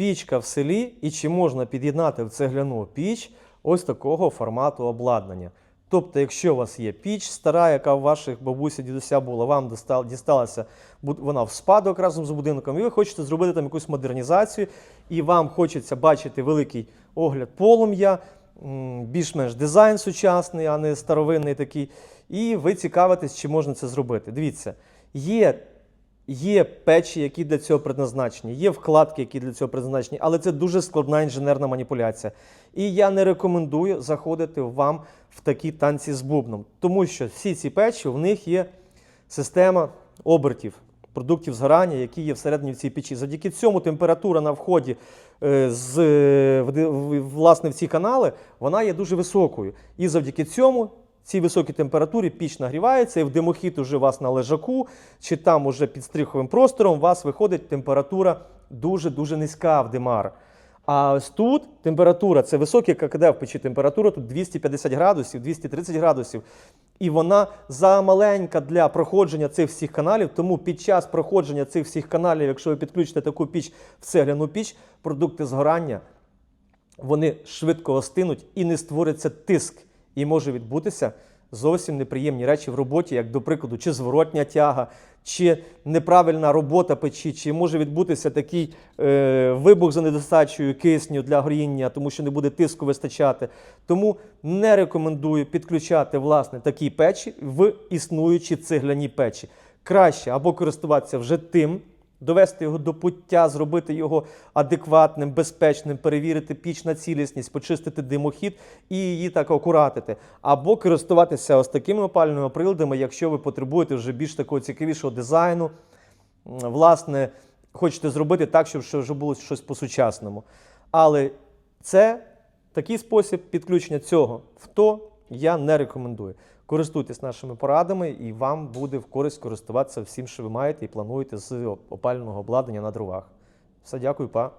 пічка в селі і чи можна під'єднати в цегляну піч ось такого формату обладнання. Тобто, якщо у вас є піч стара, яка у ваших бабусі, дідуся була, вам дісталася вона в спадок разом з будинком, і ви хочете зробити там якусь модернізацію, і вам хочеться бачити великий огляд полум'я, більш-менш дизайн сучасний, а не старовинний такий. І ви цікавитесь, чи можна це зробити. Дивіться, є Є печі, які для цього предназначені, є вкладки, які для цього предназначені, але це дуже складна інженерна маніпуляція. І я не рекомендую заходити вам в такі танці з бубном, тому що всі ці печі в них є система обертів продуктів згорання, які є всередині в цій печі. Завдяки цьому температура на вході е, з, е, власне, в ці канали вона є дуже високою. І завдяки цьому цій високій температурі піч нагрівається, і в димохід уже у вас на лежаку, чи там уже під стриховим простором, у вас виходить температура дуже-дуже низька в димар. А ось тут температура, це висока, як іде в печі температура, тут 250 градусів, 230 градусів. І вона замаленька для проходження цих всіх каналів. Тому під час проходження цих всіх каналів, якщо ви підключите таку піч в цегляну піч, продукти згорання вони швидко остинуть і не створиться тиск. І може відбутися зовсім неприємні речі в роботі, як, до прикладу, чи зворотня тяга, чи неправильна робота печі, чи може відбутися такий е, вибух за недостачею кисню для горіння, тому що не буде тиску вистачати. Тому не рекомендую підключати власне такі печі в існуючі цегляні печі. Краще або користуватися вже тим, довести його до пуття, зробити його адекватним, безпечним, перевірити піч на цілісність, почистити димохід і її так акуратити. Або користуватися ось такими опалювальними приладами, якщо ви потребуєте вже більш такого цікавішого дизайну. Власне, хочете зробити так, щоб вже було щось по-сучасному. Але це такий спосіб підключення цього в то я не рекомендую. Користуйтесь нашими порадами, і вам буде в користь користуватися всім, що ви маєте і плануєте з опального обладнання на дровах. Все, дякую, па.